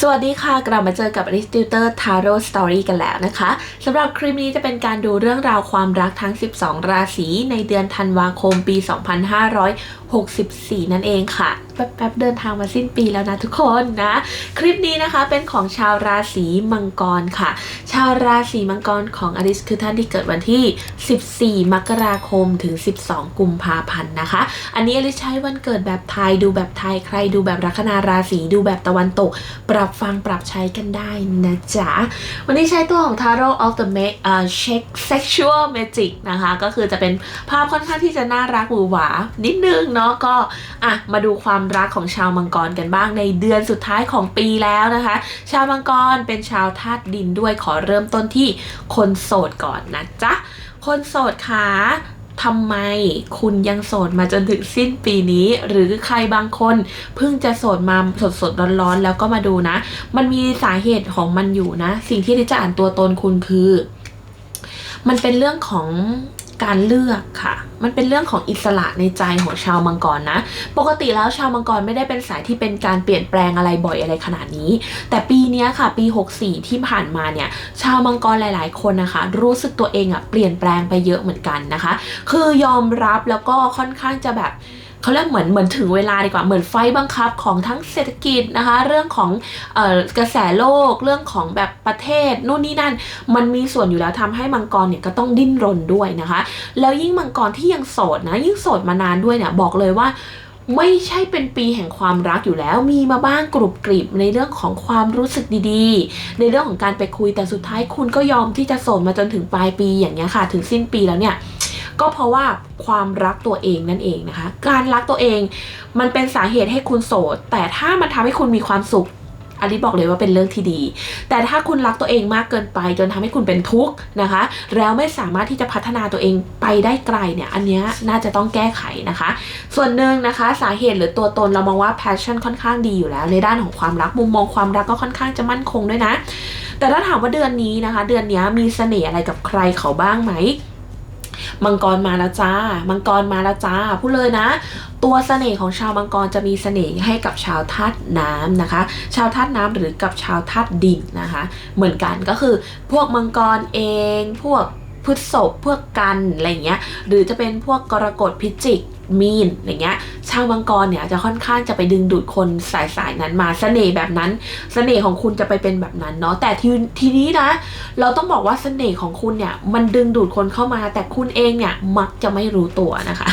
สวัสดีค่ะ กลับมาเจอกับ a r i s t o t l e Tarot Story กันแล้วนะคะสำหรับคลิปนี้จะเป็นการดูเรื่องราวความรักทั้ง 12 ราศีในเดือนธันวาคมปี 2564 นั่นเองค่ะ แป๊บๆเดินทางมาสิ้นปีแล้วนะทุกคนนะ คลิปนี้นะคะเป็นของชาวราศีมังกรค่ะ ชาวราศีมังกรของอริสคือท่านที่เกิดวันที่ 14 มกราคมถึง 12 กุมภาพันธ์นะคะ อันนี้อลิสใช้วันเกิดแบบไทยดูแบบไทยใครดูแบบลัคนาราศีดูแบบตะวันตก ปรับฟังปรับใช้กันได้นะจ๊ะ วันนี้ใช้ตัวของ Tarot of the Make เอ่อ Check Sexual Magic นะคะ ก็คือจะเป็นภาพค่อนข้างที่จะน่ารักหวือหวานิดนึงเนาะก็อะมาดูความรักของชาวมังกรกันบ้างในเดือนสุดท้ายของปีแล้วนะคะ ชาวมังกรเป็นชาวธาตุดินด้วยขอเริ่มต้นที่คนโสดก่อนนะจ๊ะ คนโสดค่ะทำไมคุณยังโสดมาจนถึงสิ้นปีนี้ หรือใครบางคนเพิ่งจะโสดมาสดสดๆร้อนๆ แล้วก็มาดูนะ มันมีสาเหตุของมันอยู่นะ สิ่งที่ดิจะอ่านตัวตนคุณคือ มันเป็นเรื่องของ การเลือกค่ะ มันเป็นเรื่องของอิสระในใจของชาวมังกรนะ ปกติแล้วชาวมังกรไม่ได้เป็นสายที่เป็นการเปลี่ยนแปลงอะไรบ่อยอะไรขนาดนี้ แต่ปีนี้ค่ะ ปี 64 ที่ผ่านมาเนี่ย ชาวมังกรหลาย ๆ คนนะคะ รู้สึกตัวเองอะเปลี่ยนแปลงไปเยอะเหมือนกันนะคะ คือยอมรับแล้วก็ค่อนข้างจะแบบ เขาเรียกเหมือนเหมือนถึงเวลาดีกว่าเหมือนไฟบังคับของทั้งเศรษฐกิจนะคะ เรื่องของออกระแสโลกเรื่องของแบบประเทศนู่นนี่นั่น มันมีส่วนอยู่แล้วทำให้มังกรเนี่ยก็ต้องดิ้นรนด้วยนะคะ แล้วยิ่งมังกรที่ยังโสดนะยิ่งโสดมานานด้วยเนี่ยบอกเลยว่าไม่ใช่เป็นปีแห่งความรักอยู่แล้ว มีมาบ้างกรุบกริบในเรื่องของความรู้สึกดีๆ ในเรื่องของการไปคุยแต่สุดท้ายคุณก็ยอมที่จะโสดมาจนถึงปลายปีอย่างเงี้ยค่ะ ถึงสิ้นปีแล้วเนี่ย ก็เพราะว่าความรักตัวเองนั่นเองนะคะ การรักตัวเองมันเป็นสาเหตุให้คุณโสด แต่ถ้ามันทำให้คุณมีความสุขอันนี้บอกเลยว่าเป็นเรื่องที่ดี แต่ถ้าคุณรักตัวเองมากเกินไป จนทำให้คุณเป็นทุกข์นะคะ แล้วไม่สามารถที่จะพัฒนาตัวเองไปได้ไกลเนี่ย อันนี้น่าจะต้องแก้ไขนะคะ ส่วนหนึ่งนะคะสาเหตุหรือตัวตนเรามองว่า passion ค่อนข้างดีอยู่แล้ว ในด้านของความรัก มุมมองความรักก็ค่อนข้างจะมั่นคงด้วยนะ แต่ถ้าถามว่าเดือนนี้นะคะ เดือนนี้มีเสน่ห์อะไรกับใครเขาบ้างไหม มังกรมาแล้วจ้า มังกรมาแล้วจ้าพูดเลยนะ ตัวเสน่ห์ของชาวมังกรจะมีเสน่ห์ให้กับชาวธาตุน้ำนะคะ ชาวธาตุน้ำหรือกับชาวธาตุดินนะคะ เหมือนกันก็คือพวกมังกรเอง พวกพฤษภพวกกันอะไรเงี้ยหรือจะเป็นพวกกรกฎพิจิก มีนอะไรเงี้ยชาวมังกรเนี่ยจะค่อนข้างจะไปดึงดูดคนสายสายๆนั้นมาเสน่ห์แบบนั้นเสน่ห์ของคุณจะไปเป็นแบบนั้นเนาะแต่ทีทีนี้นะ เราต้องบอกว่าเสน่ห์ของคุณเนี่ยมันดึงดูดคนเข้ามา แต่คุณเองเนี่ยมักจะไม่รู้ตัวนะคะ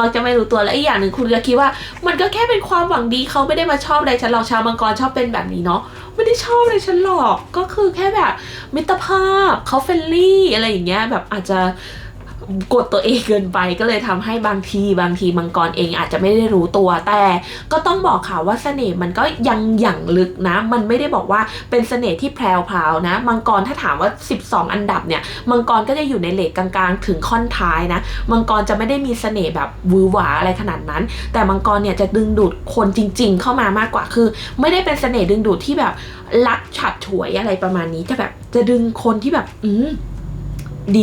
มักจะไม่รู้ตัวและอีกอย่างหนึ่งคุณก็คิดว่า มันก็แค่เป็นความหวังดีเขาไม่ได้มาชอบอะไรฉันหรอกชาวมังกรชอบเป็นแบบนี้เนาะไม่ได้ชอบอะไรฉันหรอกก็คือแค่แบบมิตรภาพเขาเฟรนลี่อะไรอย่างเงี้ยแบบอาจจะ กดตัวเองเกินไปก็เลยทำให้บางทีบางทีมังกรเองอาจจะไม่ได้รู้ตัวแต่ก็ต้องบอกค่ะว่าเสน่ห์มันก็ยังหยั่งลึกนะ มันไม่ได้บอกว่าเป็นเสน่ห์ที่แพรวๆนะมังกรถ้าถามว่า 12 อันดับเนี่ยมังกรก็จะอยู่ในเลทกลางๆ ถึงค่อนท้ายนะมังกรจะไม่ได้มีเสน่ห์แบบวือหวาอะไรขนาดนั้น แต่มังกรเนี่ยจะดึงดูดคนจริง ๆ เข้ามามากกว่าคือ ไม่ได้เป็นเสน่ห์ดึงดูดที่แบบลักฉัดฉวยอะไรประมาณนี้จะแบบจะดึงคนที่แบบ อืม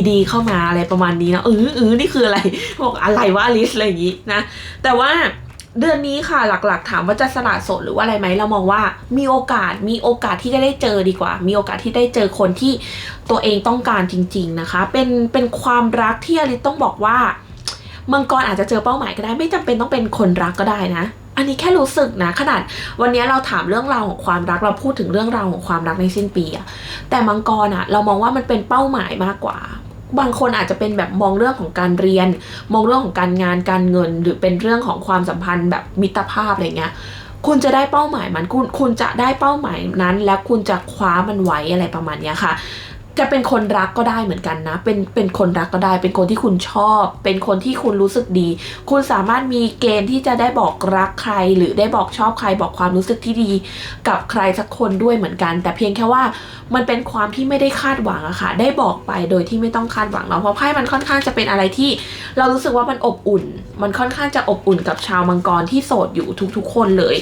ดีๆ เข้ามาอะไรประมาณนี้นะเออเออนี่คืออะไรบอกอะไรวะอลิสอะไรอย่างนี้นะ แต่ว่าเดือนนี้ค่ะหลักๆ ถามว่าจะสละโสดหรือว่าอะไรไหมเรามองว่ามีโอกาสมีโอกาสที่จะได้เจอดีกว่า มีโอกาสที่ได้เจอคนที่ตัวเองต้องการจริง ๆนะคะ เป็นเป็นความรักที่อลิสต้องบอกว่ามังกรอาจจะเจอเป้าหมายก็ได้ ไม่จำเป็นต้องเป็นคนรักก็ได้นะ อันนี้แค่รู้สึกนะ ขนาดวันนี้เราถามเรื่องราวของความรักเราพูดถึงเรื่องราวของความรักในสิ้นปีอะแต่มังกรอะเรามองว่ามันเป็นเป้าหมายมากกว่า บางคนอาจจะเป็นแบบมองเรื่องของการเรียน มองเรื่องของการงานการเงิน หรือเป็นเรื่องของความสัมพันธ์แบบมิตรภาพอะไรเงี้ยคุณจะได้เป้าหมายมันคุณคุณจะได้เป้าหมายนั้น แล้วคุณจะคว้ามันไว้อะไรประมาณเนี้ยค่ะ จะเป็นคนรักก็ได้เหมือนกันนะ เป็นเป็นคนรักก็ได้ เป็นคนที่คุณชอบ เป็นคนที่คุณรู้สึกดี คุณสามารถมีเกณฑ์ที่จะได้บอกรักใคร หรือได้บอกชอบใครบอกความรู้สึกที่ดี กับใครสักคนด้วยเหมือนกัน แต่เพียงแค่ว่ามันเป็นความที่ไม่ได้คาดหวังอะค่ะ ได้บอกไปโดยที่ไม่ต้องคาดหวังเนาะเพราะไพ่มันค่อนข้างจะเป็นอะไรที่ เรารู้สึกว่ามันอบอุ่น มันค่อนข้างจะอบอุ่นกับชาวมังกรที่โสดอยู่ทุกๆ คนเลย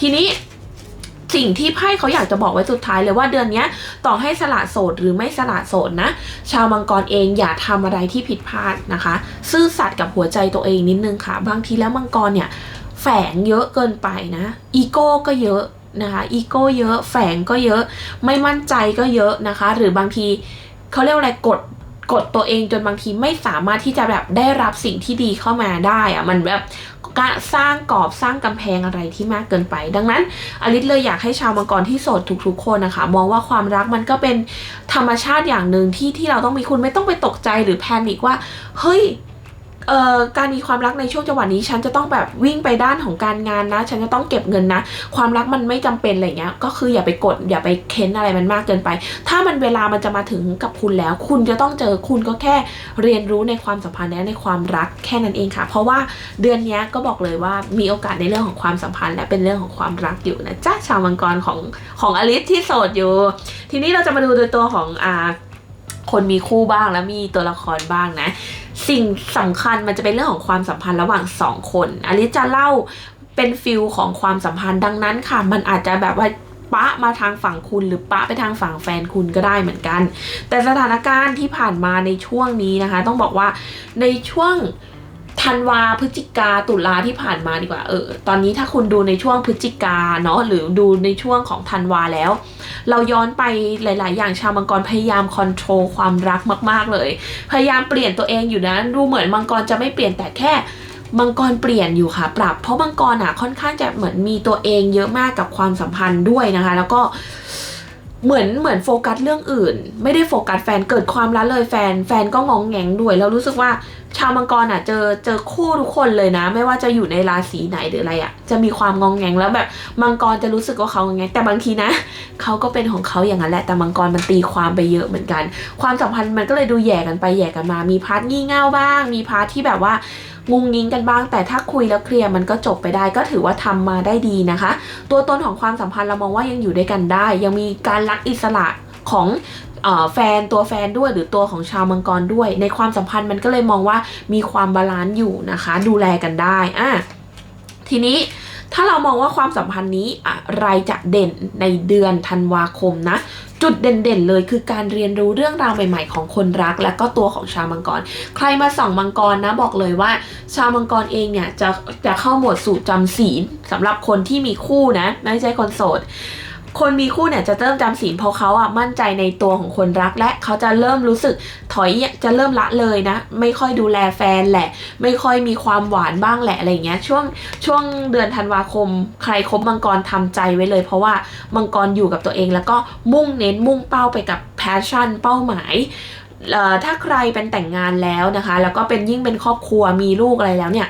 ทีนี้ สิ่งที่ไพ่เขาอยากจะบอกไว้สุดท้ายเลยว่าเดือนนี้ต่อให้สละโสดหรือไม่สละโสดนะ ชาวมังกรเองอย่าทำอะไรที่ผิดพลาดนะคะ ซื่อสัตย์กับหัวใจตัวเองนิดนึงค่ะ บางทีแล้วมังกรเนี่ยแฝงเยอะเกินไปนะอีโก้ก็เยอะนะคะอีโก้เยอะแฝงก็เยอะ ไม่มั่นใจก็เยอะนะคะ หรือบางทีเขาเรียกว่าอะไรกด กดตัวเองจนบางทีไม่สามารถที่จะแบบได้รับสิ่งที่ดีเข้ามาได้อะมันแบบการสร้างกรอบสร้างกำแพงอะไรที่มากเกินไป ดังนั้นอลิสเลยอยากให้ชาวมังกรที่โสดทุกๆคนนะคะ มองว่าความรักมันก็เป็นธรรมชาติอย่างหนึ่งที่ที่เราต้องมีคุณไม่ต้องไปตกใจหรือแพนิกว่าเฮ้ย เอ่อการมีความรักในช่วงจังหวะนี้ ฉันจะต้องแบบวิ่งไปด้านของการงานนะ ฉันจะต้องเก็บเงินนะ ความรักมันไม่จำเป็นอะไรเงี้ย ก็คืออย่าไปกดอย่าไปเค้นอะไรมันมากเกินไป ถ้ามันเวลามันจะมาถึงกับคุณแล้ว คุณจะต้องเจอคุณก็แค่เรียนรู้ในความสัมพันธ์และในความรักแค่นั้นเองค่ะ เพราะว่าเดือนนี้ก็บอกเลยว่ามีโอกาสในเรื่องของความสัมพันธ์ และเป็นเรื่องของความรักอยู่นะจ๊ะชาวมังกรของของอลิสที่โสดอยู่ ทีนี้เราจะมาดูโดยตัวของอ่าคนมีคู่บ้างแล้วมีตัวละครบ้างนะ สิ่งสำคัญมันจะเป็นเรื่องของความสัมพันธ์ระหว่างสองคนอลิสจะเล่าเป็นฟิลของความสัมพันธ์ดังนั้นค่ะ มันอาจจะแบบว่าปะมาทางฝั่งคุณหรือปะไปทางฝั่งแฟนคุณก็ได้เหมือนกัน แต่สถานการณ์ที่ผ่านมาในช่วงนี้นะคะ ต้องบอกว่าในช่วง ธันวาพฤศจิกาตุลาที่ผ่านมาดีกว่าเออตอนนี้ถ้าคุณดูในช่วงพฤศจิกาเนาะหรือดูในช่วงของธันวาแล้ว เราย้อนไปหลาย ๆ อย่างชาวมังกรพยายามคอนโทรลความรักมาก ๆ เลย พยายามเปลี่ยนตัวเองอยู่นะดูเหมือนมังกรจะไม่เปลี่ยนแต่แค่มังกรเปลี่ยนอยู่ค่ะ ปรับเพราะมังกรอะค่อนข้างจะเหมือนมีตัวเองเยอะมากกับความสัมพันธ์ด้วยนะคะ แล้วก็ เหมือนเหมือนโฟกัสเรื่องอื่น ไม่ได้โฟกัสแฟนเกิดความละเลยแฟนแฟนก็งองแงงด้วย แล้วรู้สึกว่าชาวมังกรอะเจอเจอคู่ทุกคนเลยนะ ไม่ว่าจะอยู่ในราศีไหนหรืออะไรอะ จะมีความงองแงงแล้วแบบมังกรจะรู้สึกว่าเขางองแงงแต่บางทีนะเขาก็เป็นของเขาอย่างนั้นแหละแต่มังกรมันตีความไปเยอะเหมือนกัน ความสัมพันธ์มันก็เลยดูแย่กันไปแย่กันมา มีพาร์ทงี่เง่าบ้าง มีพาร์ทที่แบบว่า งุงงิงกันบ้าง แต่ถ้าคุยแล้วเคลียร์มันก็จบไปได้ก็ถือว่าทำมาได้ดีนะคะ ตัวตนของความสัมพันธ์เรามองว่ายังอยู่ด้วยกันได้ ยังมีการรักอิสระของแฟนตัวแฟนด้วยหรือตัวของชาวมังกรด้วย ในความสัมพันธ์มันก็เลยมองว่ามีความบาลานซ์อยู่นะคะ ดูแลกันได้อะทีนี้ ถ้าเรามองว่าความสัมพันธ์นี้อะไรจะเด่นในเดือนธันวาคมนะ จุดเด่นๆเลยคือการเรียนรู้เรื่องราวใหม่ๆ ของคนรัก และก็ตัวของชาวมังกร ใครมาส่องมังกรนะบอกเลยว่า ชาวมังกรเองเนี่ยจะจะเข้าหมวดสู่จำศีลสำหรับคนที่มีคู่นะไม่ใช่คนโสด คนมีคู่เนี่ยจะเริ่มจำศีลเพราะเขาอะมั่นใจในตัวของคนรักและเขาจะเริ่มรู้สึกถอยจะเริ่มละเลยนะ ไม่ค่อยดูแลแฟนแหละ ไม่ค่อยมีความหวานบ้างแหละอะไรเงี้ยช่วงช่วงเดือนธันวาคม ใครคบมังกรทำใจไว้เลย เพราะว่ามังกรอยู่กับตัวเองแล้วก็มุ่งเน้นมุ่งเป้าไปกับแพชชั่นเป้าหมาย ถ้าใครเป็นแต่งงานแล้วนะคะ แล้วก็เป็นยิ่งเป็นครอบครัวมีลูกอะไรแล้วเนี่ย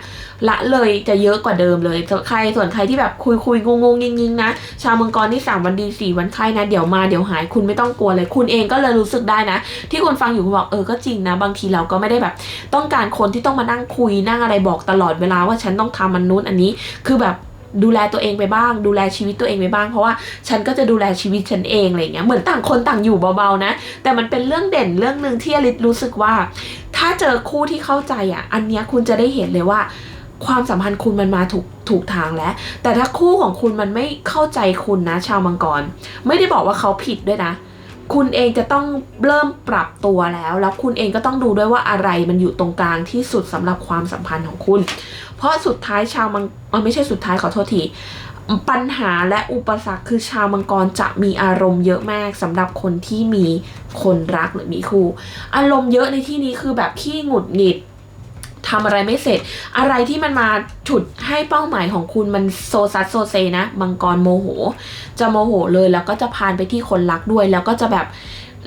ละเลยจะเยอะกว่าเดิมเลยใครส่วนใครที่แบบคุยคุยงงงยิงยิงๆนะ ชาวมังกรที่สามวันดีสี่วันไข้นะ เดี๋ยวมาเดี๋ยวหายคุณไม่ต้องกลัวเลย คุณเองก็เลยรู้สึกได้นะ ที่คุณฟังอยู่คุณบอกเออก็จริงนะ บางทีเราก็ไม่ได้แบบ ต้องการคนที่ต้องมานั่งคุยนั่งอะไรบอกตลอดเวลาว่าฉันต้องทำมันนู้นอันนี้คือแบบ ดูแลตัวเองไปบ้าง ดูแลชีวิตตัวเองไปบ้าง เพราะว่าฉันก็จะดูแลชีวิตฉันเองอะไรเงี้ยเหมือนต่างคนต่างอยู่เบาๆนะ แต่มันเป็นเรื่องเด่นเรื่องหนึ่งที่อลิศรู้สึกว่า ถ้าเจอคู่ที่เข้าใจอะ อันเนี้ยคุณจะได้เห็นเลยว่า ความสัมพันธ์คุณมันมาถูกถูกทางแล้ว แต่ถ้าคู่ของคุณมันไม่เข้าใจคุณนะ ชาวมังกร ไม่ได้บอกว่าเขาผิดด้วยนะ คุณเองจะต้องเริ่มปรับตัวแล้ว แล้วคุณเองก็ต้องดูด้วยว่าอะไรมันอยู่ตรงกลางที่สุดสำหรับความสัมพันธ์ของคุณ เพราะสุดท้ายชาวมังมันไม่ใช่สุดท้ายขอโทษทีปัญหาและอุปสรรคคือชาวมังกรจะมีอารมณ์เยอะมากสำหรับคนที่มีคนรักหรือมีคู่ อารมณ์เยอะในที่นี้คือแบบขี้หงุดหงิด ทำอะไรไม่เสร็จ อะไรที่มันมาฉุดให้เป้าหมายของคุณมันโซซัสโซเซนะมังกรโมโห จะโมโหเลยแล้วก็จะพานไปที่คนรักด้วย แล้วก็จะแบบ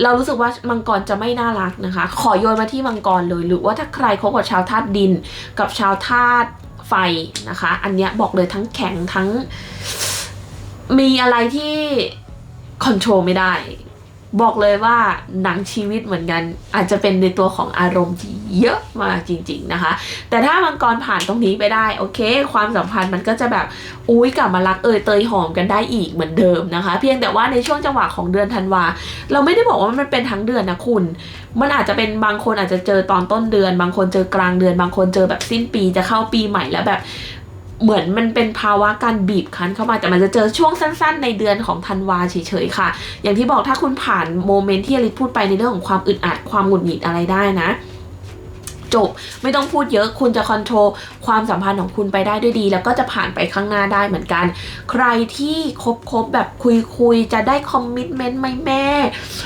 เรารู้สึกว่ามังกรจะไม่น่ารักนะคะ ขอโยนมาที่มังกรเลย หรือว่าถ้าใครคบกับชาวธาตุดิน กับชาวธาตุไฟนะคะ อันเนี้ยบอกเลยทั้งแข็งทั้ง มีอะไรที่คอนโทรลไม่ได้ บอกเลยว่าหนังชีวิตเหมือนกัน อาจจะเป็นในตัวของอารมณ์ที่เยอะมากจริง ๆนะคะ แต่ถ้ามังกรผ่านตรงนี้ไปได้โอเค ความสัมพันธ์มันก็จะแบบอุ้ยกลับมารักเอยเตยหอมกันได้อีกเหมือนเดิมนะคะ เพียงแต่ว่าในช่วงจังหวะของเดือนธันวาเราไม่ได้บอกว่ามันเป็นทั้งเดือนนะคุณ มันอาจจะเป็นบางคนอาจจะเจอตอนต้นเดือน บางคนเจอกลางเดือน บางคนเจอแบบสิ้นปีจะเข้าปีใหม่แล้วแบบ เหมือนมันเป็นภาวะการบีบคั้นเข้ามาแต่มันจะเจอช่วงสั้น ๆ ในเดือนของธันวาเฉยๆค่ะ อย่างที่บอกถ้าคุณผ่านโมเมนต์ที่อลิซพูดไปในเรื่องของความอึดอัดความหงุดหงิดอะไรได้นะ จบ ไม่ต้องพูดเยอะคุณจะคอนโทรลความสัมพันธ์ของคุณไปได้ด้วยดี แล้วก็จะผ่านไปข้างหน้าได้เหมือนกัน ใครที่คบคบแบบคุยคุยจะได้คอมมิชเมนต์ไหมแม่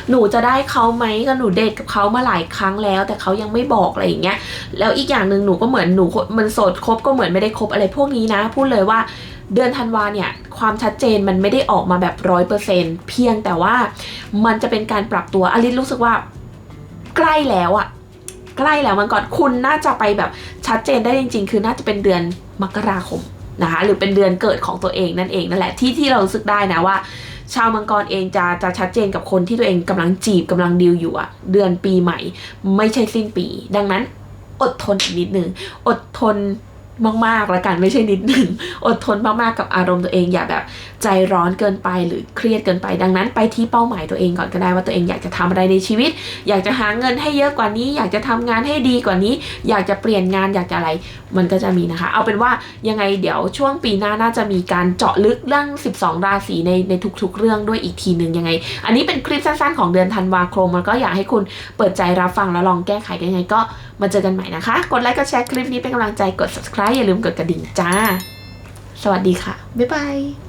หนูจะได้เขาไหมก็หนูเดทกับเขามาหลายครั้งแล้ว แต่เขายังไม่บอกอะไรอย่างเงี้ยแล้วอีกอย่างหนึ่งหนูก็เหมือนหนูมันโสดคบก็เหมือนไม่ได้คบอะไรพวกนี้นะ พูดเลยว่าเดือนธันวาเนี่ยความชัดเจนมันไม่ได้ออกมาแบบร้อยเปอร์เซ็นเพียงแต่ว่ามันจะเป็นการปรับตัวอลิสรู้สึกว่าใกล้แล้วอะ ใกล้แล้วมันก่อนคุณน่าจะไปแบบชัดเจนได้จริง ๆ คือน่าจะเป็นเดือนมกราคมนะคะหรือเป็นเดือนเกิดของตัวเองนั่นเองนั่นแหละที่ที่เรารู้สึกได้นะว่า ชาวมังกรเองจะจะชัดเจนกับคนที่ตัวเองกำลังจีบกำลังดีลอยู่อะเดือนปีใหม่ ไม่ใช่สิ้นปี ดังนั้นอดทนอีกนิดนึงอดทน มากๆล้วกันไม่ใช่นิดหนึ่งอดทนมากๆกับอารมณ์ตัวเองอย่าแบบใจร้อนเกินไปหรือเครียดเกินไปดังนั้น ไปที่เป้าหมายตัวเองก่อนก็ได้ว่าตัวเองอยากจะทำอะไรในชีวิต อยากจะหาเงินให้เยอะกว่านี้ อยากจะทำงานให้ดีกว่านี้ อยากจะเปลี่ยนงานอยากจะอะไรมันก็จะมีนะคะ เอาเป็นว่ายังไงเดี๋ยวช่วงปีหน้าน่าจะมีการเจาะลึกเรื่อง 12 ราศีในในทุก ๆ เรื่องด้วยอีกทีหนึ่งยังไง อันนี้เป็นคลิปสั้นๆ ของเดือนธันวาคมมันก็อยากให้คุณเปิดใจรับฟังแล้วลองแก้ไขยังไงก็ มาเจอกันใหม่นะคะ กดไลค์กดแชร์คลิปนี้เป็นกำลังใจกด subscribe อย่าลืมกดกระดิ่งจ้า สวัสดีค่ะ บ๊ายบาย